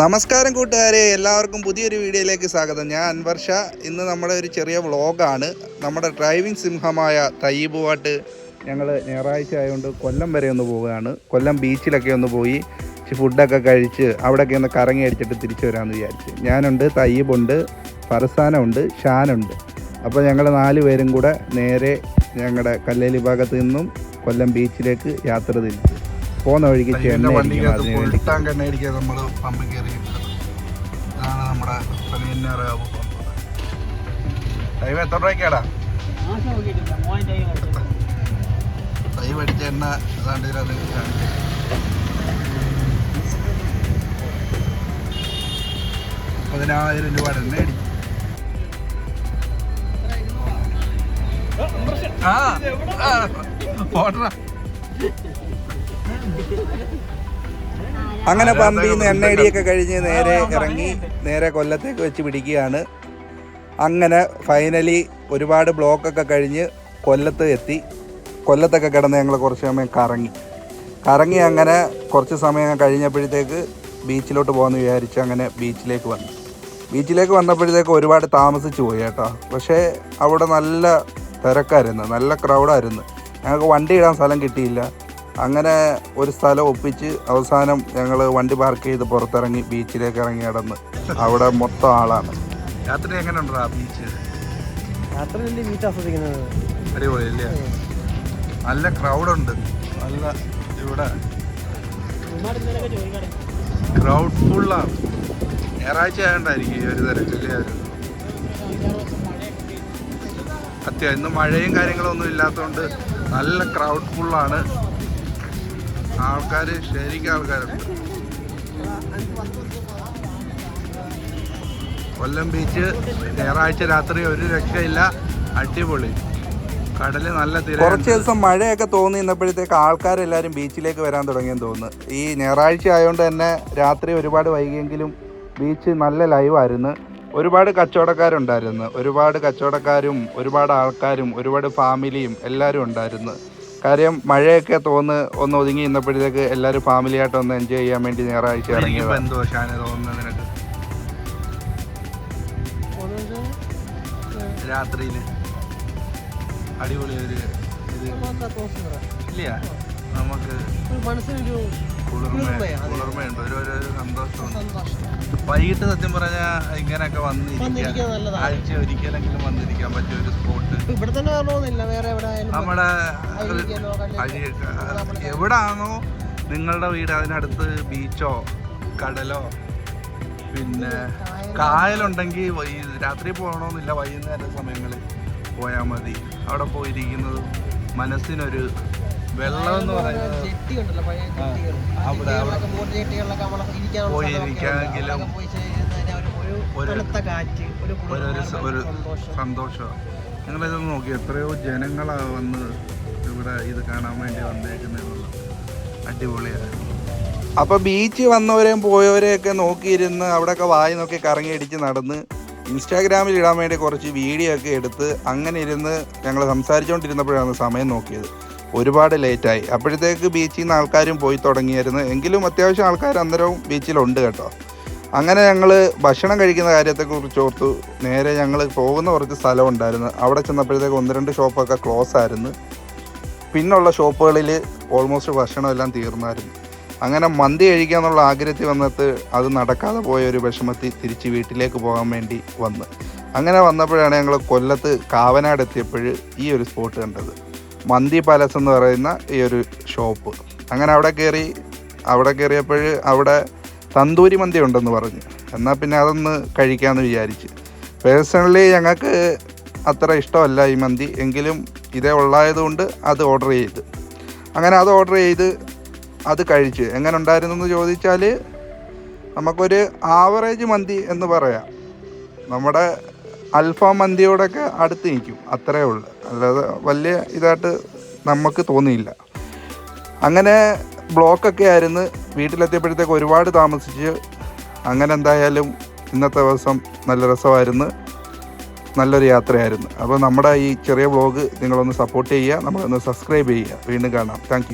നമസ്കാരം കൂട്ടുകാരെ എല്ലാവർക്കും പുതിയൊരു വീഡിയോയിലേക്ക് സ്വാഗതം. ഞാൻ അൻവർഷ ഇന്ന് നമ്മുടെ ഒരു ചെറിയ വ്ളോഗാണ്. നമ്മുടെ ഡ്രൈവിംഗ് സിംഹമായ തയ്യബുമായിട്ട് ഞങ്ങൾ ഞായറാഴ്ച ആയതുകൊണ്ട് കൊല്ലം വരെ ഒന്ന് പോവുകയാണ്. കൊല്ലം ബീച്ചിലൊക്കെ ഒന്ന് പോയി ഫുഡൊക്കെ കഴിച്ച് അവിടെയൊക്കെ ഒന്ന് കറങ്ങി അടിച്ചിട്ട് തിരിച്ചു വരാമെന്ന് വിചാരിച്ചു. ഞാനുണ്ട് തയ്യബുണ്ട് ഫർസാനുണ്ട് ഷാനുണ്ട്. അപ്പോൾ ഞങ്ങൾ നാല് പേരും കൂടെ നേരെ ഞങ്ങളുടെ കല്ലേലി ഭാഗത്ത് നിന്നും കൊല്ലം ബീച്ചിലേക്ക് യാത്ര തിരിച്ചു. പോകുന്ന വഴിക്ക് ചെന്നൈ ആയിരിക്കും അതിന് വേണ്ടി. ടാങ്ക് എണ്ണ അടിക്കാൻ നമ്മൾ പമ്പിൽ കയറി ഇതാണ് നമ്മുടെ പമ്പ് ടൈം എത്ര രൂപയ്ക്കാടാ? അടിച്ച എണ്ണ ഇതിനകത്ത് പതിനായിരം രൂപ എണ്ണ അടിച്ചു ആ പോട്ടെടാ. അങ്ങനെ പമ്പിൽ നിന്ന് എണ്ണ ഇടിയൊക്കെ കഴിഞ്ഞ് നേരെ ഇറങ്ങി നേരെ കൊല്ലത്തേക്ക് വെച്ച് പിടിക്കുകയാണ്. അങ്ങനെ ഫൈനലി ഒരുപാട് ബ്ലോക്കൊക്കെ കഴിഞ്ഞ് കൊല്ലത്ത് എത്തി. കൊല്ലത്തൊക്കെ കിടന്ന് ഞങ്ങൾ കുറച്ച് സമയം കറങ്ങി. കറങ്ങി അങ്ങനെ കുറച്ച് സമയം കഴിഞ്ഞപ്പോഴത്തേക്ക് ബീച്ചിലോട്ട് പോകാമെന്ന് വിചാരിച്ച് അങ്ങനെ ബീച്ചിലേക്ക് വന്നു. ബീച്ചിലേക്ക് വന്നപ്പോഴത്തേക്ക് ഒരുപാട് താമസിച്ചു പോയി കേട്ടോ. പക്ഷേ അവിടെ നല്ല തിരക്കായിരുന്നു. നല്ല ക്രൗഡായിരുന്നു ഞങ്ങൾക്ക് വണ്ടി ഇടാൻ സ്ഥലം കിട്ടിയില്ല. അങ്ങനെ ഒരു സ്ഥലം ഒപ്പിച്ച് അവസാനം ഞങ്ങൾ വണ്ടി പാർക്ക് ചെയ്ത് പുറത്തിറങ്ങി ബീച്ചിലേക്ക് ഇറങ്ങി കിടന്ന് അവിടെ മൊത്തം ആളാണ്. രാത്രി എങ്ങനെ ഉണ്ടോ ബീച്ച് യാത്രയല്ലേ ബീച്ച് ആസ്വദിക്കുന്നത്. അടിപൊളി അല്ലേ നല്ല ക്രൗഡുണ്ട് നല്ല ഇവിടെ ക്രൗഡ് ഫുള്ളാണ് ഞായറാഴ്ച ആയതുകൊണ്ടായിരിക്കും ഈ ഒരു തിരക്കില്ലേ അത്യാവശ്യം ഇന്ന് മഴയും കാര്യങ്ങളൊന്നും ഇല്ലാത്തതുകൊണ്ട് നല്ല ക്രൗഡ് ഫുള്ളാണ് ആൾക്കാർ ശരിക്കും ആൾക്കാരുണ്ട് കൊല്ലം ബീച്ച് ഞായറാഴ്ച രാത്രി ഒരു രക്ഷയില്ല. അടിപൊളി. കടൽ നല്ല കുറച്ച് ദിവസം മഴയൊക്കെ തോന്നി നിന്നപ്പോഴത്തേക്ക് ആൾക്കാരെല്ലാവരും ബീച്ചിലേക്ക് വരാൻ തുടങ്ങിയെന്ന് തോന്നുന്നു. ഈ ഞായറാഴ്ച ആയതുകൊണ്ട് തന്നെ രാത്രി ഒരുപാട് വൈകിയെങ്കിലും ബീച്ച് നല്ല ലൈവായിരുന്നു ഒരുപാട് കച്ചവടക്കാരുണ്ടായിരുന്നു. ഒരുപാട് കച്ചവടക്കാരും ഒരുപാട് ആൾക്കാരും ഒരുപാട് ഫാമിലിയും എല്ലാവരും ഉണ്ടായിരുന്നു. കാര്യം മഴയൊക്കെ തോന്ന് ഒന്ന് ഒതുങ്ങി നിന്നപ്പോഴത്തേക്ക് എല്ലാവരും ഫാമിലിയായിട്ട് ഒന്ന് എൻജോയ് ചെയ്യാൻ വേണ്ടി ഞായറാഴ്ച ഇറങ്ങി രാത്രിയിൽ അടിപൊളി ഒരു ഇത്. ഇല്ല നമുക്ക് മനസ്സിനൊരു. കുളിർമയുണ്ട്. ഒരു ഒരു ഒരു സന്തോഷമുണ്ട് വൈകിട്ട് സത്യം പറഞ്ഞാൽ ഇങ്ങനെയൊക്കെ ആഴ്ച ഒരിക്കലെങ്കിലും വന്നിരിക്കാൻ പറ്റിയ ഒരു സ്പോട്ട് ഇവിടെ തന്നെ വരണമെന്നില്ല. വേറെ എവിടെ നമ്മുടെ എവിടാണോ നിങ്ങളുടെ വീട്. അതിനടുത്ത് ബീച്ചോ കടലോ പിന്നെ കായലുണ്ടെങ്കിൽ രാത്രി പോകണമെന്നില്ല. വൈകുന്നേര സമയങ്ങളിൽ പോയാൽ മതി. അവിടെ പോയിരിക്കുന്നത് മനസ്സിനൊരു വെള്ളം എന്ന് പറയുന്നത് ജെട്ടി ഉണ്ടല്ലോ പഴയ അവിടെ- ബോട്ട് ജെട്ടികളിലൊക്കെ നമ്മളെ ഇരിക്കാനുള്ള പോയി ചെയ്തിരുന്നതിന് ഒരു കാറ്റ് ഒരു സന്തോഷമാണ് നോക്കി എത്രയോ ജനങ്ങളാണ് വന്ന് ഇവിടെ ഇത് കാണാൻ വേണ്ടി വന്നേക്കുന്നുള്ളത് അടിപൊളിയാണ്. അപ്പോൾ ബീച്ച് വന്നവരെയും പോയവരെയൊക്കെ നോക്കിയിരുന്ന് അവിടെയൊക്കെ വായി നോക്കി കറങ്ങി അടിച്ച് നടന്ന് ഇൻസ്റ്റാഗ്രാമിൽ ഇടാൻ വേണ്ടി കുറച്ച് വീഡിയോ ഒക്കെ എടുത്ത് അങ്ങനെ ഇരുന്ന് ഞങ്ങൾ സംസാരിച്ചുകൊണ്ടിരുന്നപ്പോഴാണ് സമയം നോക്കിയത്. ഒരുപാട് ലേറ്റായി. അപ്പോഴത്തേക്ക് ബീച്ചിൽ നിന്ന് ആൾക്കാരും പോയി തുടങ്ങിയായിരുന്നു. എങ്കിലും അത്യാവശ്യം ആൾക്കാർ അന്നേരവും ബീച്ചിലുണ്ട് കേട്ടോ. അങ്ങനെ ഞങ്ങൾ ഭക്ഷണം കഴിക്കുന്ന കാര്യത്തെക്കുറിച്ച് ഓർത്തു. നേരെ ഞങ്ങൾ പോകുന്ന കുറച്ച് സ്ഥലം ഉണ്ടായിരുന്നു. അവിടെ ചെന്നപ്പോഴത്തേക്ക് ഒന്ന് രണ്ട് ഷോപ്പൊക്കെ ക്ലോസ് ആയിരുന്നു. പിന്നുള്ള ഷോപ്പുകളിൽ ഓൾമോസ്റ്റ് ഭക്ഷണം എല്ലാം തീർന്നായിരുന്നു. അങ്ങനെ മന്തി കഴിക്കാന്നുള്ള ആഗ്രഹത്തിൽ വന്നിട്ട് അത് നടക്കാതെ പോയ ഒരു വിഷമത്തിൽ തിരിച്ച് വീട്ടിലേക്ക് പോകാൻ വേണ്ടി വന്ന്. അങ്ങനെ വന്നപ്പോഴാണ് ഞങ്ങൾ കൊല്ലത്ത് കാവനാട് എത്തിയപ്പോൾ ഈ ഒരു സ്പോട്ട് കണ്ടത്. മന്തി പാലസ് എന്ന് പറയുന്ന ഈ ഒരു ഷോപ്പ്. അങ്ങനെ അവിടെ കയറി അവിടെ കയറിയപ്പോൾ അവിടെ തന്തൂരി മന്തി ഉണ്ടെന്ന് പറഞ്ഞു. എന്നാൽ പിന്നെ അതൊന്ന് കഴിക്കാമെന്ന് വിചാരിച്ച്. പേഴ്സണലി ഞങ്ങൾക്ക് അത്ര ഇഷ്ടമല്ല ഈ മന്തി. എങ്കിലും ഇതേ ഉള്ളായതുകൊണ്ട് അത് ഓർഡർ ചെയ്ത്. അങ്ങനെ അത് ഓർഡർ ചെയ്ത് അത് കഴിച്ച്. എങ്ങനെ ഉണ്ടായിരുന്നു എന്ന് ചോദിച്ചാൽ നമുക്കൊരു ആവറേജ് മന്തി എന്ന് പറയാം. നമ്മുടെ അൽഫാം മന്തിയോടൊക്കെ അടുത്ത് നിൽക്കും അത്രേ ഉള്ളൂ. അല്ലാതെ വലിയ ഇതായിട്ട് നമുക്ക് തോന്നിയില്ല. അങ്ങനെ ബ്ലോക്കൊക്കെ ആയിരുന്നു. വീട്ടിലെത്തിയപ്പോഴത്തേക്ക് ഒരുപാട് താമസിച്ച് അങ്ങനെ എന്തായാലും ഇന്നത്തെ ദിവസം നല്ല രസമായിരുന്നു. നല്ലൊരു യാത്രയായിരുന്നു. അപ്പോൾ നമ്മുടെ ഈ ചെറിയ വ്ളോഗ് നിങ്ങളൊന്ന് സപ്പോർട്ട് ചെയ്യുക നമ്മളൊന്ന് സബ്സ്ക്രൈബ് ചെയ്യുക. വീണ്ടും കാണാം. താങ്ക്